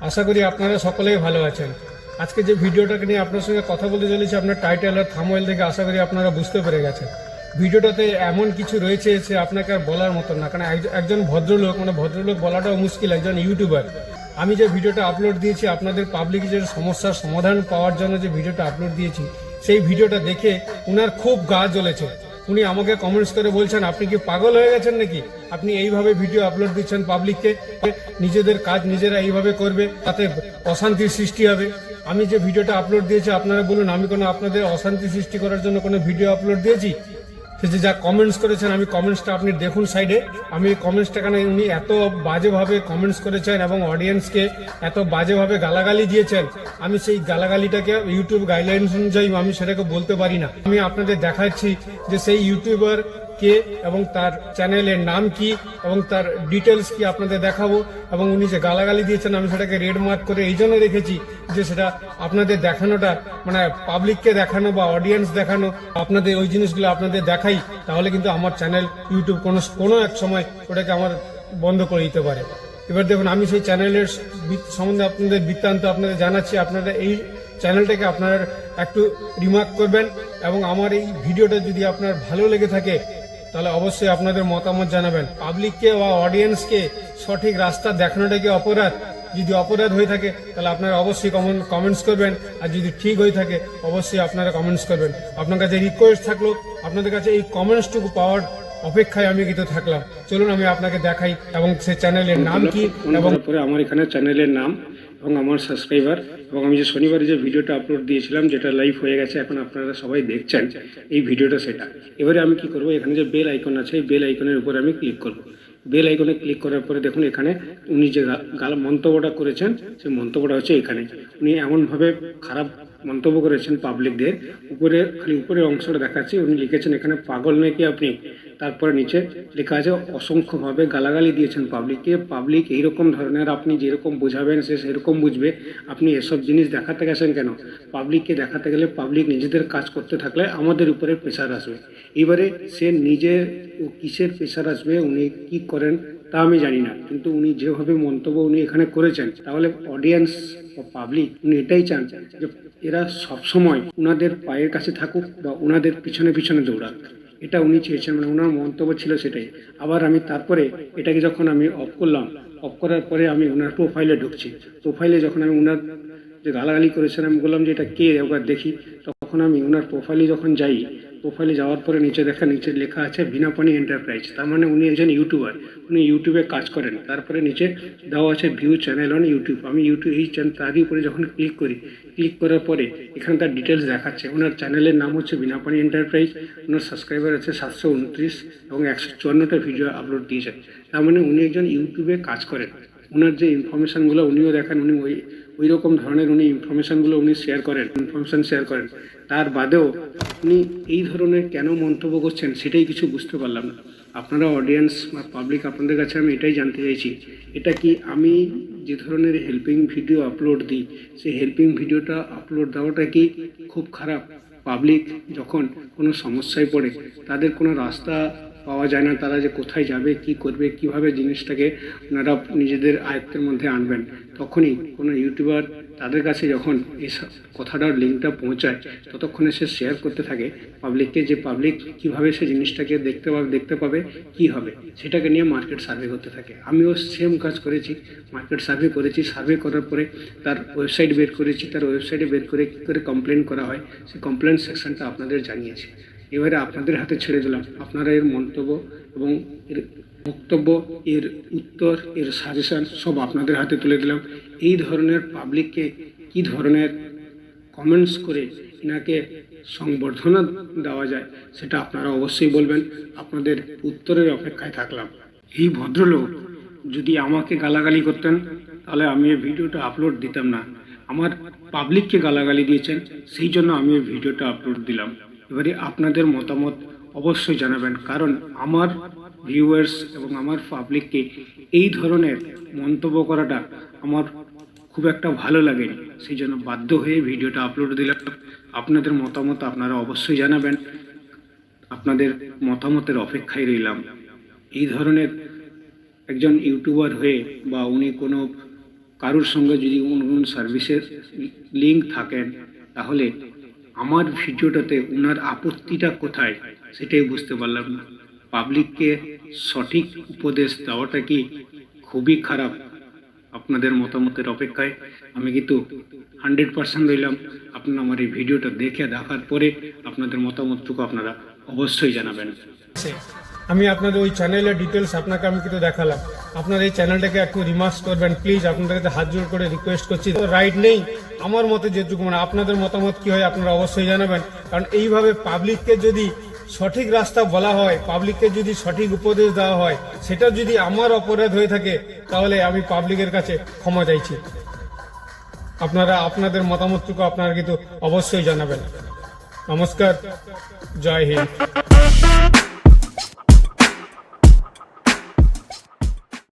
আশা করি আপনারা সকলেই ভালো আছেন। আজকে যে ভিডিওটাকে নিয়ে আপনার সঙ্গে কথা বলতে চলেছি, আপনার টাইটেল আর থামওয়েল থেকে আশা করি আপনারা বুঝতে পেরে গেছেন। ভিডিওটাতে এমন কিছু রয়েছে সে আপনাকে আর বলার মতন না, কারণ একজ- একজন ভদ্রলোক মানে ভদ্রলোক বলাটাও মুশকিল, একজন ইউটিউবার আমি যে ভিডিওটা আপলোড দিয়েছি, আপনাদের পাবলিক যে সমস্যার সমাধান পাওয়ার জন্য যে ভিডিওটা আপলোড দিয়েছি, সেই ভিডিওটা দেখে ওনার খুব গা জ্বলেছে। উনি আমাকে কমেন্টস করে বলছেন, আপনি কি পাগল হয়ে গেছেন নাকি? আপনি এইভাবে ভিডিও আপলোড দিচ্ছেন পাবলিককে নিজেদের কাজ নিজেরা এইভাবে করবে, তাতে অশান্তির সৃষ্টি হবে। আমি যে ভিডিওটা আপলোড দিয়েছি, আপনারা বলুন, আমি কোনো আপনাদের অশান্তি সৃষ্টি করার জন্য কোনো ভিডিও আপলোড দিয়েছি? যে যা কমেন্টস করেছেন, আমি কমেন্টসটা আপনি দেখুন সাইডে আমি কমেন্টসটা কেন উনি এত বাজেভাবে কমেন্টস করেছেন এবং অডিয়েন্সকে এত বাজেভাবে গালাগালি দিয়েছেন। আমি সেই গালাগালিটাকে ইউটিউব গাইডলাইন্স অনুযায়ী আমি সেটাকে বলতে পারি না। আমি আপনাদের দেখাচ্ছি যে সেই ইউটিউবার কে এবং তার চ্যানেলের নাম কি এবং তার ডিটেলস কি আপনাদের দেখাবো এবং উনি যে গালাগালি দিয়েছেন, আমি সেটাকে রেড মার্ক করে এই জন্য রেখেছি যে সেটা আপনাদের দেখানোটা মানে পাবলিককে দেখানো বা অডিয়েন্স দেখানো, আপনাদের ওই জিনিসগুলো আপনাদের দেখাই, তাহলে কিন্তু আমার চ্যানেল ইউটিউব কোনো কোনো এক সময় ওটাকে আমার বন্ধ করে দিতে পারে। এবার দেখুন, আমি সেই চ্যানেলের সম্বন্ধে আপনাদের বৃত্তান্ত আপনাদের জানাচ্ছি, আপনারা এই চ্যানেলটাকে আপনারা একটু রিমার্ক করবেন এবং আমার এই ভিডিওটা যদি আপনার ভালো লেগে থাকে তাহলে অবশ্যই আপনাদের মতামত জানাবেন। পাবলিককে বা অডিয়েন্সকে সঠিক রাস্তা দেখানোটা কি অপরাধ? যদি অপরাধ হয়ে থাকে, তাহলে আপনারা অবশ্যই কমেন্টস করবেন। আর যদি ঠিক হয়ে থাকে, অবশ্যই আপনারা কমেন্টস করবেন। আপনার কাছে রিকোয়েস্ট থাকল, আপনাদের কাছে এই কমেন্টসটুকু পাওয়ার অপেক্ষায় আমি কিন্তু থাকলাম। চলুন আমি আপনাকে দেখাই এবং সে চ্যানেলের নাম কি এবং আমার এখানে চ্যানেলের নাম এবং আমার সাবস্ক্রাইবার এবং আমি যে শনিবারে যে ভিডিওটা আপলোড দিয়েছিলাম, যেটা লাইভ হয়ে গেছে, এখন আপনারা সবাই দেখছেন এই ভিডিওটা সেটা। এবারে আমি কি করব? এখানে যে বেল আইকন আছে, এই বেল আইকনের উপর আমি ক্লিক করব। বেল আইকনে ক্লিক করার পরে দেখুন এখানে উনি যে মন্তব্যটা করেছেন, সেই মন্তব্যটা হচ্ছে এখানে। উনি এমনভাবে খারাপ মন্তব্য করেছেন পাবলিকদের। উপরে, খালি উপরের অংশটা দেখাচ্ছে। উনি লিখেছেন, এখানে পাগল নাকি আপনি? তারপরে নিচে লেখা আছে, অসংখ্যভাবে গালাগালি দিয়েছেন পাবলিককে। পাবলিক এইরকম ধরনের, আপনি যেরকম বোঝাবেন, সে সেরকম বুঝবে। আপনি এসব জিনিস দেখাতে গেছেন কেন? পাবলিককে দেখাতে গেলে পাবলিক নিজেদের কাজ করতে থাকলে আমাদের উপরে প্রেশার আসবে। এবারে সে নিজে ও কিসের প্রেশার আসবে, উনি কি করেন তা আমি জানি না। কিন্তু উনি যেভাবে মন্তব্য উনি এখানে করেছেন, তাহলে অডিয়েন্স পাবলিক উনি এটাই চান যে এরা সবসময় ওনাদের পায়ের কাছে থাকুক বা ওনাদের পিছনে পিছনে দৌড়াক। এটা উনি চেয়েছেন মানে ওনার মন্তব্য ছিল সেটাই। আবার আমি তারপরে এটাকে যখন আমি অফ করলাম অফ করার পরে আমি ওনার প্রোফাইলে ঢুকছি। প্রোফাইলে যখন আমি ওনার যে গালাগালি করেছেন আমি বললাম যে, এটা কে? একবার দেখি। তখন আমি ওনার প্রোফাইলে যখন যাই প্রোফাইলে যাওয়ার পরে নিচে দেখা, নিচে লেখা আছে বিনাপানি এন্টারপ্রাইজ তার মানে উনি একজন ইউটিউবার উনি ইউটিউবে কাজ করেন। তারপরে নিচে দেওয়া আছে ভিউ চ্যানেল অন ইউটিউব আমি ইউটিউব এই চ্যানেল তারই উপরে যখন ক্লিক করি ক্লিক করার পরে এখানে তার ডিটেলস দেখাচ্ছে। ওনার চ্যানেলের নাম হচ্ছে বিনাপানি এন্টারপ্রাইজ ওনার সাবস্ক্রাইবার আছে সাতশো উনত্রিশ এবং একশো চুয়ান্নটা ভিডিও আপলোড দিয়েছেন। তার মানে উনি একজন ইউটিউবে কাজ করেন। ওনার যে ইনফরমেশনগুলো উনিও দেখেন, উনি ওই ওই রকম ধরনের উনি ইনফরমেশনগুলো উনি শেয়ার করেন ইনফরমেশন শেয়ার করেন। তার বাদেও উনি এই ধরনের কেন মন্তব্য করছেন সেটাই কিছু বুঝতে পারলাম না। আপনারা অডিয়েন্স বা পাবলিক আপনাদের কাছে আমি এটাই জানতে চাইছি, এটা কি আমি যে ধরনের হেল্পিং ভিডিও আপলোড দিই, সেই হেল্পিং ভিডিওটা আপলোড দেওয়াটা কি খুব খারাপ? পাবলিক যখন কোনো সমস্যায় পড়ে, তাদের কোনো রাস্তা পাওয়া যায় না, তারা যে কোথায় যাবে, কি করবে, কীভাবে জিনিসটাকে ওনারা নিজেদের আয়ত্তের মধ্যে আনবেন, তখনই কোনো ইউটিউবার তাদের কাছে যখন এই কথাটার লিঙ্কটা পৌঁছায়, ততক্ষণে সে শেয়ার করতে থাকে পাবলিককে যে পাবলিক কীভাবে সে জিনিসটাকে দেখতে পাবে দেখতে পাবে, কি হবে, সেটাকে নিয়ে মার্কেট সার্ভে করতে থাকে। আমিও সেম কাজ করেছি মার্কেট সার্ভে করেছি সার্ভে করার পরে তার ওয়েবসাইট বের করেছি, তার ওয়েবসাইটে বের করে কী করে কমপ্লেন করা হয়, সেই কমপ্লেন সেকশনটা আপনাদের জানিয়েছি। এবারে আপনাদের হাতে ছেড়ে দিলাম। আপনারা এর মন্তব্য এবং এর বক্তব্য, এর উত্তর, এর সাজেশন সব আপনাদের হাতে তুলে দিলাম। এই ধরনের পাবলিককে কি ধরনের কমেন্টস করে এনাকে সংবর্ধনা দেওয়া যায়, সেটা আপনারা অবশ্যই বলবেন। আপনাদের উত্তরের অপেক্ষায় থাকলাম। এই ভদ্রলোক যদি আমাকে গালাগালি করতেন, তাহলে আমি এই ভিডিওটা আপলোড দিতাম না। আমার পাবলিককে গালাগালি দিয়েছেন, সেই জন্য আমি এই ভিডিওটা আপলোড দিলাম। এবারে আপনাদের মতামত অবশ্যই জানাবেন, কারণ আমার ভিউয়ার্স এবং আমার পাবলিককে এই ধরনের মন্তব্য করাটা আমার খুব একটা ভালো লাগেনি। সেই জন্য বাধ্য হয়ে ভিডিওটা আপলোড দিলাম। আপনাদের মতামত আপনারা অবশ্যই জানাবেন। আপনাদের মতামতের অপেক্ষায় রইলাম। এই ধরনের একজন ইউটিউবার হয়ে বা উনি কোনো কারোর সঙ্গে যদি কোনো কোনো সার্ভিসের লিঙ্ক থাকেন, তাহলে আমার ভিডিওটাতে ওনার আপত্তিটা কোথায় সেটাই বুঝতে পারলাম না। পাবলিককে সঠিক উপদেশ দেওয়াটা কি খুবই খারাপ আপনাদের মতামতের অপেক্ষায়? আমি কিন্তু হান্ড্রেড পার্সেন্ট রইলাম আপনারা আমার এই ভিডিওটা দেখে দেখার পরে আপনাদের মতামতটুকু আপনারা অবশ্যই জানাবেন। আছে। আমি আপনাদের ওই চ্যানেলের ডিটেলস আপনাকে আমি কিন্তু দেখালাম। আপনার এই চ্যানেলটাকে একটু রিমার্ক করবেন প্লিজ আপনাদের কাছে হাত জোর করে রিকোয়েস্ট করছি। তো রাইট নেই। আমার মতে যেটুকু মানে আপনাদের মতামত কি হয় আপনারা অবশ্যই জানাবেন। কারণ এইভাবে পাবলিককে যদি সঠিক রাস্তা বলা হয় পাবলিককে যদি সঠিক উপদেশ দেওয়া হয়, সেটা যদি আমার অপরাধ হয়ে থাকে, তাহলে আমি পাবলিকের কাছে ক্ষমা চাইছি। আপনারা, আপনাদের মতামতটুকু আপনারা কিন্তু অবশ্যই জানাবেন। নমস্কার। জয় হিন্দ।